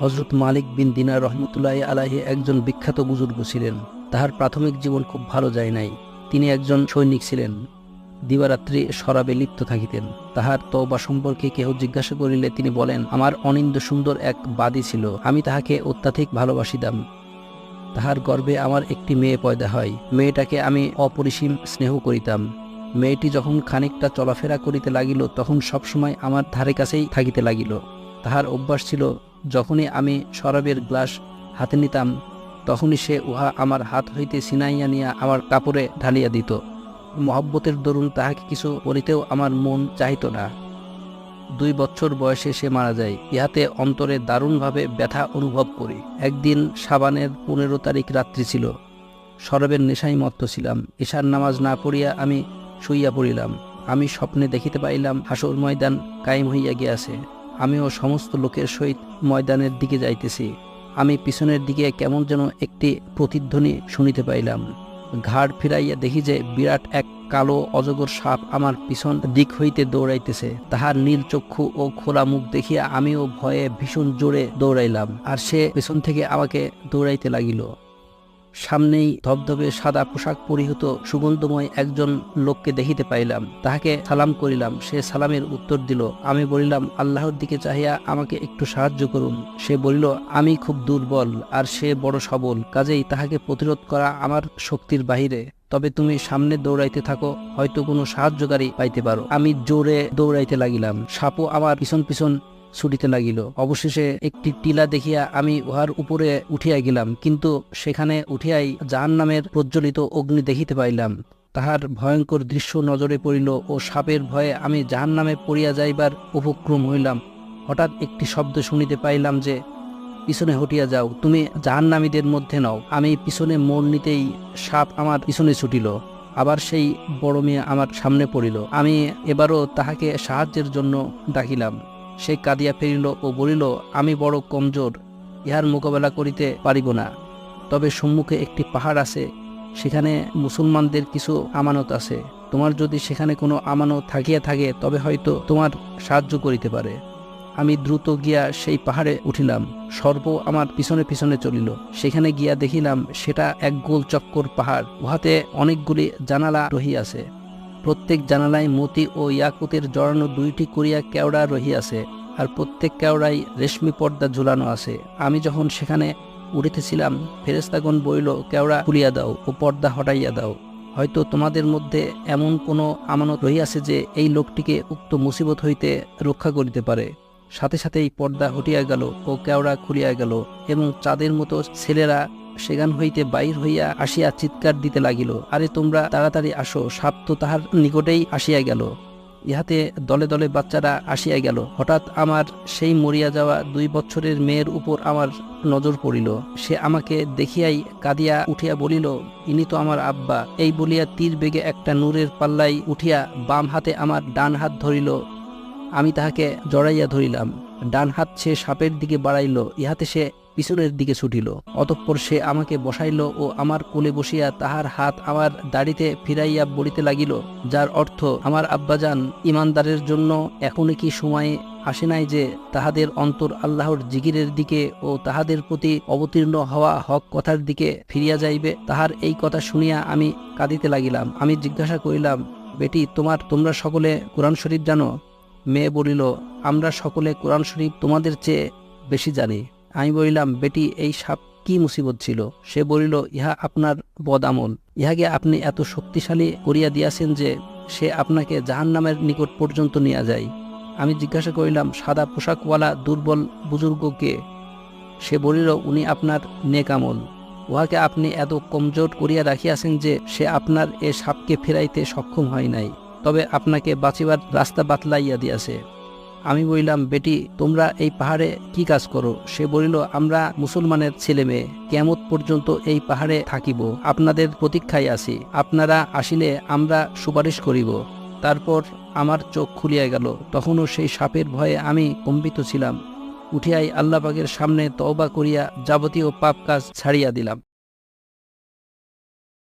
হজরত মালিক বিন দিনার রহমতুল্লাহ আলাহি একজন বিখ্যাত বুজুর্গ ছিলেন। তাহার প্রাথমিক জীবন খুব ভালো যায় নাই। তিনি একজন সৈনিক ছিলেন। দিবারাত্রি শরাবে লিপ্ত থাকিতেন। তাহার তওবা সম্পর্কে কেহ জিজ্ঞাসা করিলে তিনি বলেন, আমার অনিন্দ সুন্দর এক বাদী ছিল। আমি তাহাকে অত্যাধিক ভালোবাসিতাম। তাহার গর্ভে আমার একটি মেয়ে পয়দা হয়। মেয়েটাকে আমি অপরিসীম স্নেহ করিতাম। মেয়েটি যখন খানিকটা চলাফেরা করিতে লাগিল, তখন সবসময় আমার ধারে কাছেই থাকিতে লাগিল। তাহার অভ্যাস ছিল যখনই আমি শরাবের গ্লাস হাতে নিতাম, তখনই সে উহা আমার হাত হইতে ছিনাইয়া নিয়া আমার কাপড়ে ঢালিয়া দিত। মহব্বতের দরুন তাহাকে কিছু বলিতেও আমার মন চাহিত না। দুই বছর বয়সে সে মারা যায়, ইহাতে অন্তরে দারুণভাবে ব্যথা অনুভব করি। একদিন সাবানের পনেরো তারিখ রাত্রি ছিল। সরবের নেশাই মত্ত ছিলাম। ঈশার নামাজ না পড়িয়া আমি শুইয়া পড়িলাম। আমি স্বপ্নে দেখিতে পাইলাম হাসর ময়দান কায়েম হইয়া গিয়াছে। আমিও সমস্ত লোকের সহিত ময়দানের দিকে যাইতেছি। আমি পিছনের দিকে কেমন যেন একটি প্রতিধ্বনি শুনিতে পাইলাম। ঘাড় ফিরাইয়া দেখি যে বিরাট এক কালো অজগর সাপ আমার পিছন দিক হইতে দৌড়াইতেছে। তাহার নীল চক্ষু ও খোলা মুখ দেখিয়া আমিও ভয়ে ভীষণ জোরে দৌড়াইলাম। আর সে পেছন থেকে আমাকে দৌড়াইতে লাগিল। সামনেই ধবধবে সাদা পোশাক পরিহিত সুগন্ধময় একজন লোককে দেখিতে পাইলাম। তাহাকে সালাম করিলাম। সে সালামের উত্তর দিল, আমি বলিলাম, আল্লাহর দিকে চাহিয়া আমাকে একটু সাহায্য করুন। সে বলিল, আমি খুব দুর্বল, আর সে বড় সবল, কাজেই তাহাকে প্রতিরোধ করা আমার শক্তির বাহিরে। তবে তুমি সামনে দৌড়াইতে থাকো, হয়তো কোনো সাহায্যকারী পাইতে পারো। আমি জোরে দৌড়াইতে লাগিলাম। সাপও আমার পিছন পিছন ছুটিতে লাগিল। অবশেষে একটি টিলা দেখিয়া আমি উহার উপরে উঠিয়া গেলাম, কিন্তু সেখানে উঠিয়াই জাহান নামের প্রজ্বলিত অগ্নি দেখিতে পাইলাম। তাহার ভয়ঙ্কর দৃশ্য নজরে পড়িল ও সাপের ভয়ে আমি জাহান নামে পড়িয়া যাইবার উপক্রম হইলাম। হঠাৎ একটি শব্দ শুনিতে পাইলাম যে, পিছনে হটিয়া যাও, তুমি জাহান্নামীদের মধ্যে নাও। আমি পিছনে মোড় নিতেই সাপ আমার পিছনে ছুটিল, আবার সেই বড় মেয়ে আমার সামনে পড়িল। আমি এবারও তাহাকে সাহায্যের জন্য ডাকিলাম। সে কাঁদিয়া ফেরিল ও বলিল, আমি বড় কমজোর, ইহার মোকাবেলা করিতে পারিব না। তবে সম্মুখে একটি পাহাড় আছে, সেখানে মুসলমানদের কিছু আমানত আছে। তোমার যদি সেখানে কোনো আমানত থাকিয়া থাকে, তবে হয়তো তোমার সাহায্য করিতে পারে আমি দ্রুত গিয়া সেই পাহাড়ে উঠিলাম। সর্প আমার পিছনে পিছনে চলিল। সেখানে গিয়া দেখিলাম, সেটা এক গোল চক্কর পাহাড়। উহাতে অনেকগুলি জানালা রহিয়াছে। প্রত্যেক জানালায় মতি ও ইয়াকুতের জড়ানো দুইটি করিয়া কেওড়া রহিয়াছে, আর প্রত্যেক কেওড়াই রেশমি পর্দা ঝুলানো আছে। আমি যখন সেখানে উড়িতেছিলাম ফেরেস্তাগণ বইল কেওড়া খুলিয়া দাও ও পর্দা হটাইয়া দাও। হয়তো তোমাদের মধ্যে এমন কোনো আমানত রহিয়াছে যে এই লোকটিকে উক্ত মুসিবত হইতে রক্ষা করিতে পারে। সাথে সাথেই পর্দা হটিয়া গেল ও কেওড়া খুলিয়া গেল এবং চাঁদের মতো ছেলেরা সেখান হইতে বাইর হইয়া আসিয়া চিৎকার দিতে লাগিল, আরে তোমরা তাড়াতাড়ি আসো, সাপ তো তাহার নিকটেই আসিয়া গেল। ইহাতে দলে দলে বাচ্চারা আসিয়া গেল। হঠাৎ আমার সেই মরিয়া যাওয়া দুই বছরের মেয়ের উপর আমার নজর পড়িল। সে আমাকে দেখিয়াই কাঁদিয়া উঠিয়া বলিল, ইনি তো আমার আব্বা। এই বলিয়া তীর বেগে একটা নূরের পাল্লাই উঠিয়া বাম হাতে আমার ডান হাত ধরিল। আমি তাহাকে জড়াইয়া ধরিলাম। ডান হাত সে সাপের দিকে বাড়াইল। ইহাতে সে পিছনের দিকে ছুটিল, অতঃপর সে আমাকে বসাইল ও আমার কোলে বসিয়া তাহার হাত আমার দাড়িতে ফিরাইয়া বলিতে লাগিল, যার অর্থ, আমার আব্বাজান ইমানদারের জন্য এখনই কি সময় আসে নাই যে তাহাদের অন্তর আল্লাহর জিগিরের দিকে ও তাহাদের প্রতি অবতীর্ণ হওয়া হক কথার দিকে ফিরিয়া যাইবে? তাহার এই কথা শুনিয়া আমি কাঁদিতে লাগিলাম। আমি জিজ্ঞাসা করিলাম, বেটি, তোমার, তোমরা সকলে কোরআন শরীফ জানো? মেয়ে বলিল, আমরা সকলে কোরআন শরীফ তোমাদের চেয়ে বেশি জানি। আমি বলিলাম, বেটি, এই সাপ কি মুসিবত ছিল? সে বলিল, ইহা আপনার বদ আমল ইহাকে আপনি এত শক্তিশালী করিয়া দিয়াছেন যে সে আপনাকে জাহান নামের নিকট পর্যন্ত নিয়ে যায়। আমি জিজ্ঞাসা করিলাম, সাদা পোশাকওয়ালা দুর্বল বুজুর্গকে সে বলিল, উনি আপনার নেকামল। উহাকে আপনি এত কমজোর করিয়া রাখিয়াছেন যে সে আপনার এ সাপকে ফেরাইতে সক্ষম হয় নাই। তবে আপনাকে বাঁচিবার রাস্তা বাতলাইয়া দিয়াছে। আমি বলিলাম, বেটি, তোমরা এই পাহাড়ে কি কাজ করো? সে বলিল, আমরা মুসলমানের ছেলে মেয়ে কেমত পর্যন্ত এই পাহাড়ে থাকিব, আপনাদের প্রতীক্ষায় আছি, আপনারা আসিলে আমরা সুপারিশ করিব। তারপর আমার চোখ খুলিয়া গেল, তখনও সেই সাপের ভয়ে আমি কম্পিত ছিলাম, উঠিয়াই আল্লাহ পাকের সামনে তওবা করিয়া যাবতীয় পাপ কাজ ছাড়িয়া দিলাম।